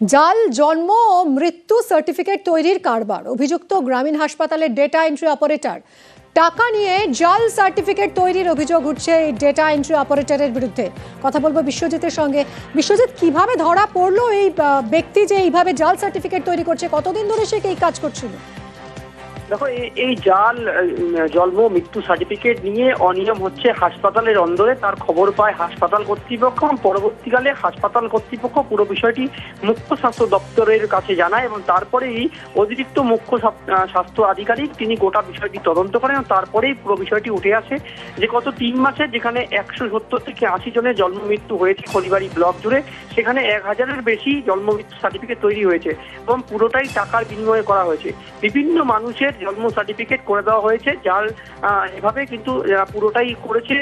জাল, জন্ম ও মৃত্যু সার্টিফিকেট তৈরির কারবার। অভিযুক্ত গ্রামীণ হাসপাতালের ডেটা এন্ট্রি অপারেটর টাকা নিয়ে জাল সার্টিফিকেট তৈরির অভিযোগ উঠছে এই ডেটা এন্ট্রি অপারেটরের বিরুদ্ধে। কথা বলব বিশ্বজিতের সঙ্গে। বিশ্বজিৎ, কীভাবে ধরা পড়ল এই ব্যক্তি যে এইভাবে জাল সার্টিফিকেট তৈরি করছে? কতদিন ধরে সে এই কাজ করছিল? দেখো এই- জাল জন্ম, মৃত্যু সার্টিফিকেট নিয়ে অনিয়ম হচ্ছে হাসপাতালের অন্দরে। তার খবর পায় হাসপাতাল কর্তৃপক্ষ এবং পরবর্তীকালে হাসপাতাল কর্তৃপক্ষ পুরো বিষয়টি মুখ্য স্বাস্থ্য দপ্তরের কাছে জানায় এবং তারপরেই অতিরিক্ত মুখ্য স্বাস্থ্য আধিকারিক তিনি গোটা বিষয়টি তদন্ত করেন এবং তারপরেই পুরো বিষয়টি উঠে আসে যে গত তিন মাসে যেখানে একশো সত্তর থেকে আশি জনের জন্ম মৃত্যু হয়েছে খলিবাড়ি ব্লক জুড়ে, সেখানে এক হাজারের বেশি জন্ম মৃত্যু সার্টিফিকেট তৈরি হয়েছে এবং পুরোটাই টাকার বিনিময়ে করা হয়েছে। বিভিন্ন মানুষের জন্ম সার্টিফিকেট করে দেওয়া হয়েছে যার এভাবে কিন্তু পুরোটাই করেছে।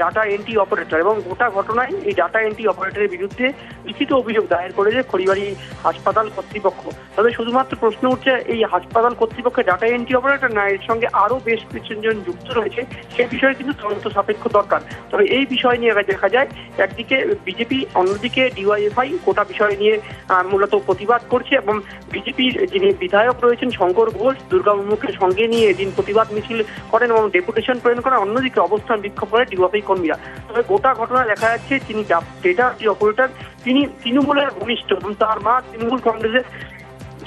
ডাটা এন্ট্রি অপারেটর এবং গোটা ঘটনায় এই ডাটা এন্ট্রি অপারেটরের বিরুদ্ধে লিখিত অভিযোগ দায়ের করেছে খড়িবাড়ি হাসপাতাল কর্তৃপক্ষ। তবে শুধুমাত্র প্রশ্ন উঠছে, এই হাসপাতাল কর্তৃপক্ষের ডাটা এন্ট্রি অপারেটর না, এর সঙ্গে আরও বেশ কিছুজন যুক্ত রয়েছে, সে বিষয়ে কিন্তু তদন্ত সাপেক্ষ দরকার। তবে এই বিষয় নিয়ে দেখা যায়, একদিকে বিজেপি, অন্যদিকে ডিওয়াইএফআই গোটা বিষয় নিয়ে মূলত প্রতিবাদ করছে এবং বিজেপির যিনি বিধায়ক রয়েছেন শঙ্কর ঘোষ, দুর্গামুখের সঙ্গে নিয়ে এদিন প্রতিবাদ মিছিল করেন এবং ডেপুটেশন প্রেরণ করেন অন্যদিকে অবস্থান বিক্ষোভ করে ডিওয়াইএফআই কর্মীরা তবে গোটা ঘটনা দেখা যাচ্ছে তিনি ডেটা অপারেটর? তিনি তৃণমূলের ঘনিষ্ঠ এবং তার মা তৃণমূল কংগ্রেসের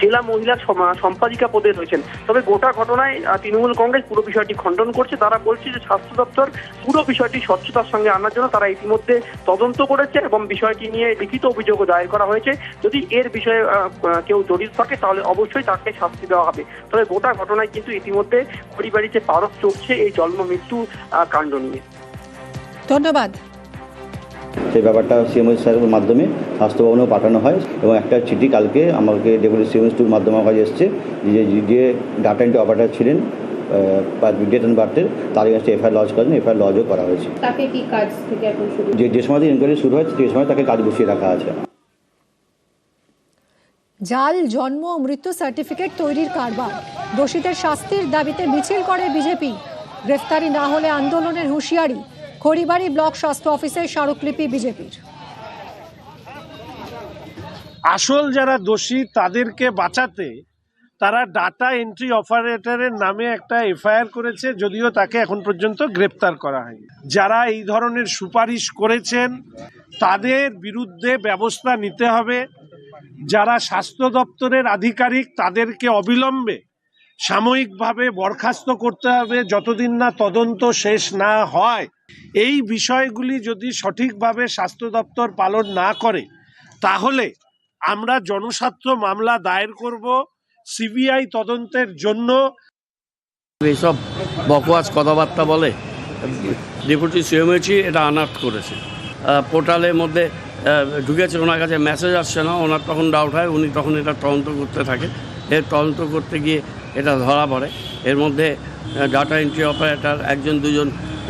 জেলা মহিলা সম্পাদিকা পদে রয়েছেন। তবে গোটা ঘটনায় তৃণমূল কংগ্রেস পুরো বিষয়টি খণ্ডন করছে। তারা বলছে যে স্বাস্থ্য দপ্তর পুরো বিষয়টি স্বচ্ছতার সঙ্গে আনার জন্য তারা ইতিমধ্যে তদন্ত করেছে এবং বিষয়টি নিয়ে লিখিত অভিযোগও দায়ের করা হয়েছে। যদি এর বিষয়ে কেউ জড়িত থাকে তাহলে অবশ্যই তাকে শাস্তি দেওয়া হবে। তবে গোটা ঘটনায় কিন্তু ইতিমধ্যে পরিবারিতে পারক চলছে এই জন্ম মৃত্যু কাণ্ড নিয়ে। ধন্যবাদ। সেই ব্যাপারটা সিএমএস স্যারের মাধ্যমে স্বাস্থ্য ভবনেও পাঠানো হয় এবং একটা চিঠি কালকে আমাকে ডেপুটি সিএমএস টুর মাধ্যমে আমার কাছে এসছে যে যে ডাটা এন্ট্রি অপারেটার ছিলেন ডেট অ্যান্ড বার্থের তার কাছে এফআইআর লজ করেন এফআইআর লজও করা হয়েছে। তাকে কি কাজ থেকে এখন শুরু যে যে সময় ইনকোয়ারি শুরু হয় সেই সময় তাকে কাজ বসিয়ে রাখা আছে। জাল জন্ম মৃত্যু সার্টিফিকেট তৈরির কারবার। দোষীদের শাস্তির দাবিতে মিছিল করে বিজেপি। গ্রেফতারি না হলে আন্দোলনের হুঁশিয়ারি। খড়িবাড়ি ব্লক স্বাস্থ্য অফিসের স্মারকলিপি বিজেপির। আসল যারা দোষী, তাদেরকে বাঁচাতে তারা ডাটা এন্ট্রি অপারেটরের নামে একটা এফআইআর করেছে, যদিও তাকে এখন পর্যন্ত গ্রেপ্তার করা হয়নি। যারা এই ধরনের সুপারিশ করেছেন, তাদের বিরুদ্ধে ব্যবস্থা নিতে হবে। যারা স্বাস্থ্য দপ্তরের আধিকারিক, তাদেরকে অবিলম্বে সাময়িকভাবে বরখাস্ত করতে হবে, যতদিন না তদন্ত শেষ না হয়। এই বিষয়গুলি যদি সঠিকভাবে স্বাস্থ্য দপ্তর পালন না করে, তাহলে আমরা জনস্বার্থ মামলা দায়ের করব সিবিআই তদন্তের জন্য। এইসব বকওয়াজ কথাবার্তা বলে ডেপুটি সিএমএইচই এটা আনার্ট করেছে। পোর্টালের মধ্যে ঢুকেছে, ওনার কাছে মেসেজ আসছে না, ওনার তখন ডাউট হয়, উনি তখন এটা তদন্ত করতে থাকে। এর তদন্ত করতে গিয়ে এটা ধরা পড়ে। এর মধ্যে ডাটা এন্ট্রি অপারেটার একজন, দুজন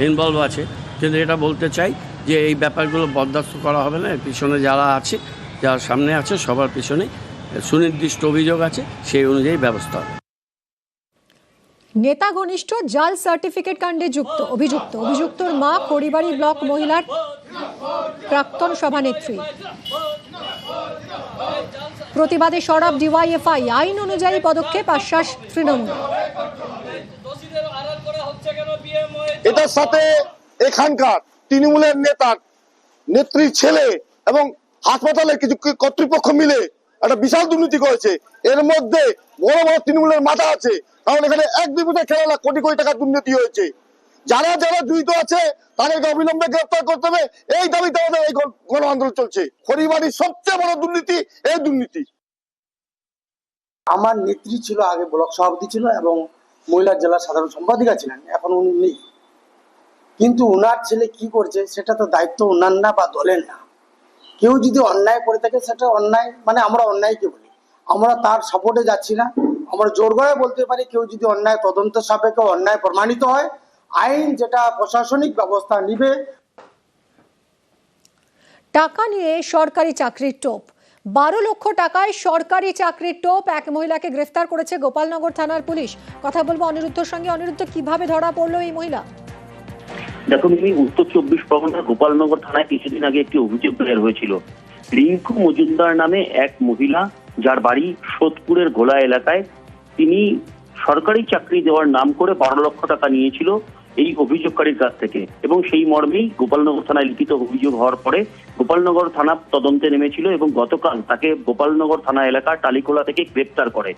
ইনভলভ আছে। কিন্তু এটা বলতে চাই যে এই ব্যাপারগুলো বরদাস্ত করা হবে না। পিছনে যারা আছে, যারা সামনে আছে, সবার পিছনে সুনির্দিষ্ট অভিযোগ আছে, সেই অনুযায়ী ব্যবস্থা হবে। নেতা ঘনিষ্ঠ জাল সার্টিফিকেট কাণ্ডে যুক্ত, অভিযুক্ত। অভিযুক্তর মা খড়িবাড়ি ব্লক মহিলার প্রাক্তন সভানেত্রী। প্রতিবাদে সরব ডিওয়াইএফআই, আইন অনুযায়ী পদক্ষেপ, আশ্বাস তৃণমূল। এটার সাথে এখানকার তৃণমূলের নেতার নেত্রীর ছেলে এবং হাসপাতালের কিছু কর্তৃপক্ষ মিলে একটা বিশাল দুর্নীতি করেছে। এর মধ্যে বড় বড় তৃণমূলের মাথা আছে। কারণ এখানে এক বিপুটে খেলা কোটি কোটি টাকা দুর্নীতি হয়েছে। যারা যারা জড়িত আছে, তাদেরকে অবিলম্বে গ্রেফতার করতে হবে। এই দাবিতে আমাদের এই গণ- আন্দোলন চলছে। খড়িবাড়ির সবচেয়ে বড় দুর্নীতি এই দুর্নীতি। আমার নেত্রী ছিল, আগে ব্লক সভাপতি ছিল এবং মহিলা জেলা সাধারণ সম্পাদিকা ছিলেন, এখন উনি নেই। কিন্তু ওনার ছেলে কি করছে, সেটা তো দায়িত্ব ওনার না বা দলের না। কেউ যদি অন্যায় করে থাকে, সেটা অন্যায় মানে আমরা অন্যায়কে বলি? আমরা তার সাপোর্টে যাচ্ছি না। আমরা জোর গলায় বলতে পারি, কেউ যদি অন্যায় তদন্ত সাপেক্ষে অন্যায় প্রমাণিত হয় আইন যেটা প্রশাসনিক ব্যবস্থা নিবে। টাকা নিয়ে সরকারি চাকরির টোপ। বারো লক্ষ টাকায় সরকারি চাকরির টোপ এক মহিলাকে গ্রেফতার করেছে গোপালনগর থানার পুলিশ। কথা বলব অনিরুদ্ধর সঙ্গে। অনিরুদ্ধ কীভাবে ধরা পড়ল এই মহিলা? দেখুন আমি উত্তর চব্বিশ পরগনার গোপালনগর থানায় কিছুদিন আগে একটি অভিযোগ দায়ের হয়েছিল। রিঙ্কু মজুমদার নামে এক মহিলা যার বাড়ি সোদপুরের ঘোলা এলাকায় তিনি সরকারি চাকরি দেওয়ার নাম করে বারো লক্ষ টাকা নিয়েছিল। এই অভিযোগকারীর কাছ থেকে। এবং সেই মর্মেই গোপালনগর থানায় লিখিত অভিযোগ হওয়ার পরে গোপালনগর থানা তদন্তে নেমেছিল এবং গতকাল তাকে গোপালনগর থানা এলাকা টালিকোলা থেকে গ্রেপ্তার করে।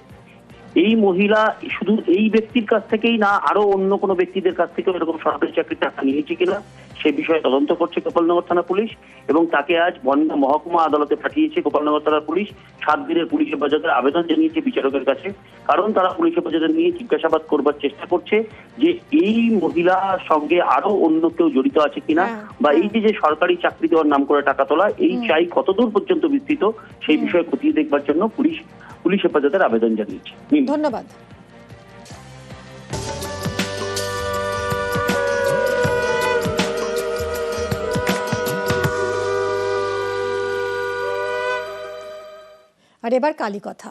এই মহিলা শুধু এই ব্যক্তির কাছ থেকেই না আরও অন্য কোনো ব্যক্তিদের কাছ থেকে এরকম সরকারি চাকরির টাকা নিয়েছে কিনা সে বিষয়ে তদন্ত করছে গোপালনগর থানা পুলিশ এবং তাকে আজ বনগা মহকুমা আদালতে পাঠিয়েছে গোপালনগর থানার পুলিশ। সাত দিনের পুলিশ হেফাজতের আবেদন জানিয়েছে বিচারকের কাছে। কারণ তারা পুলিশ হেফাজতে নিয়ে জিজ্ঞাসাবাদ করবার চেষ্টা করছে যে এই মহিলার সঙ্গে আরও অন্য কেউ জড়িত আছে কিনা হ্যাঁ, বা এই যে যে সরকারি চাকরি দেওয়ার নাম করে টাকা তোলা এই চাই কতদূর পর্যন্ত বিস্তৃত সেই বিষয়ে খতিয়ে দেখবার জন্য পুলিশ পুলিশ হেফাজতের আবেদন জানিয়েছে। ধন্যবাদ। আর এবার কালী কথা।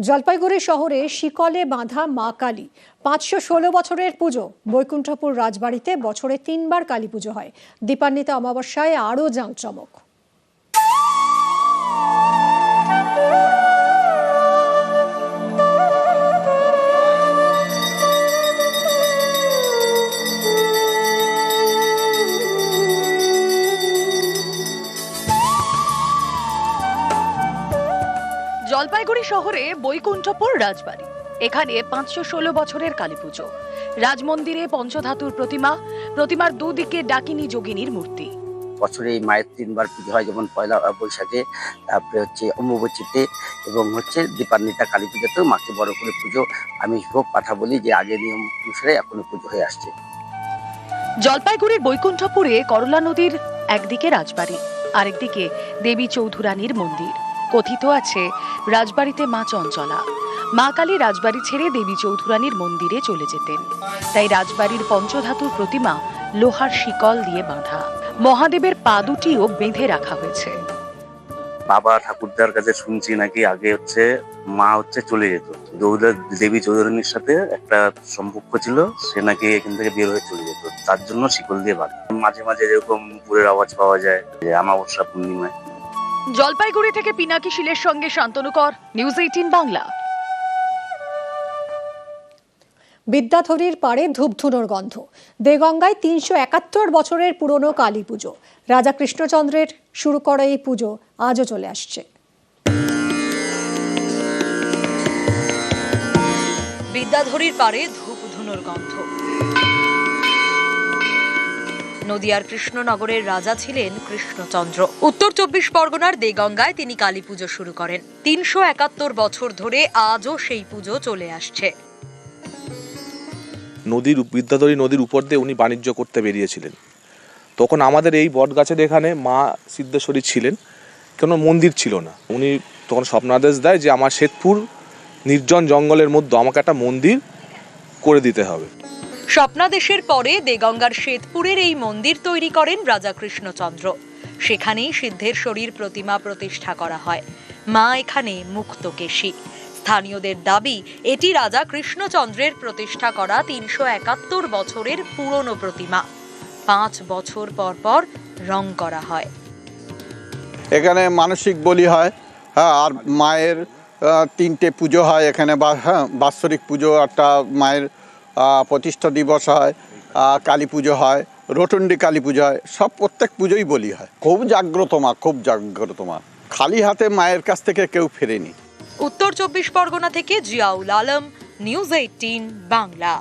জলপাইগুড়ি শহরে শিকলে বাঁধা মা কালী, পাঁচশো ষোলো বছরের পুজো। বৈকুণ্ঠপুর রাজবাড়িতে বছরে তিনবার কালী পুজো হয়। দীপান্বিতা অমাবস্যায় আরও জাঁকজমক। শহরে বৈকুণ্ঠপুর রাজবাড়ি। এখানে পাঁচশো ষোলো বছরের কালী পুজো। রাজমন্দিরে পঞ্চধাতুর প্রতিমা প্রতিমার দুদিকে ডাকিনী যোগিনীর মূর্তি। বছরে এই মায়ের তিনবার পুজো হয় যেমন পয়লা বৈশাখে তারপরে হচ্ছে অম্বুবচিতে এবং হচ্ছে দীপান্বিতা কালী পুজোতেও মাকে বড় করে পুজো আমি ভোগ পাঠা বলি যে আগের নিয়ম অনুসারে এখনও পুজো হয়ে আসছে। জলপাইগুড়ির বৈকুণ্ঠপুরে করলা নদীর একদিকে রাজবাড়ি আরেকদিকে দেবী চৌধুরানীর মন্দির। কথিত আছে, রাজবাড়িতে মা চঞ্চলা। মা কালী রাজবাড়ি ছেড়ে দেবী চৌধুরানীর মন্দিরে চলে যেতেন। তাই রাজবাড়ির পঞ্চধাতুর প্রতিমা লোহার শিকল দিয়ে বাঁধা। মহাদেবের পা দুটিও বেঁধে রাখা হয়েছে। বাবা ঠাকুরদার কাছে শুনছি নাকি আগে হচ্ছে মা হচ্ছে চলে যেত। দৌড়া দেবী চৌধুরানীর সাথে একটা সম্পর্ক ছিল, সে নাকি এখান থেকে বের হয়ে চলে যেত। তার জন্য শিকল দিয়ে বাঁধে। মাঝে মাঝে যেরকম পুরের আওয়াজ পাওয়া যায়, যে আমাবস্যা পূর্ণিমায়। জলপাইগুড়ি থেকে পিনাকি শিলের সঙ্গে শান্তনু কর নিউজ এইটিন বাংলা। বিদ্যাধরীর পাড়ে ধূপধুনোর গন্ধ। দেগঙ্গায় তিনশো একাত্তর বছরের পুরনো কালী পুজো। রাজা কৃষ্ণচন্দ্রের শুরু করা এই পুজো আজও চলে আসছে। বিদ্যাধরীর পারে ধূপ ধুনোর গন্ধ। নদিয়ার কৃষ্ণনগরের রাজা ছিলেন কৃষ্ণচন্দ্র। উত্তর চব্বিশ পরগনার দেগঙ্গায় তিনি কালী পুজো শুরু করেন। তিনশো একাত্তর বছর ধরে আজও সেই পুজো চলে আসছে। নদীর বিদ্যাধরী নদীর উপর দিয়ে উনি বাণিজ্য করতে বেরিয়েছিলেন। তখন আমাদের এই বট গাছের এখানে মা সিদ্ধেশ্বরী ছিলেন। কোনো মন্দির ছিল না। উনি তখন স্বপ্নাদেশ দেয় যে আমার শ্বেতপুর নির্জন জঙ্গলের মধ্যে আমাকে একটা মন্দির করে দিতে হবে। স্বপ্নাদেশের পরে দেগঙ্গার শ্বেতপুরের এই মন্দির তৈরি করেন রাজা কৃষ্ণচন্দ্র। সেখানেই সিদ্ধের শরীর প্রতিমা প্রতিষ্ঠা করা হয়। মা এখানে মুক্তকেশী। স্থানীয়দের দাবি, এটি রাজা কৃষ্ণচন্দ্রের প্রতিষ্ঠা করা তিনশো একাত্তর বছরের পুরনো প্রতিমা। পাঁচ বছর পর পর রং করা হয়। এখানে মানসিক বলি হয় হ্যাঁ আর মায়ের তিনটে পুজো হয় এখানে হ্যাঁ বাৎসরিক পুজো, একটা মায়ের প্রতিষ্ঠা দিবস হয় কালী পুজো হয়, রোটন্ডি কালী পুজো হয়, সব প্রত্যেক পুজোই বলি হয়। খুব জাগ্রত মা, খুব জাগ্রত মা। খালি হাতে মায়ের কাছ থেকে কেউ ফেরেনি। উত্তর চব্বিশ পরগনা থেকে জিয়াউল আলম, নিউজ এইটিন, বাংলা।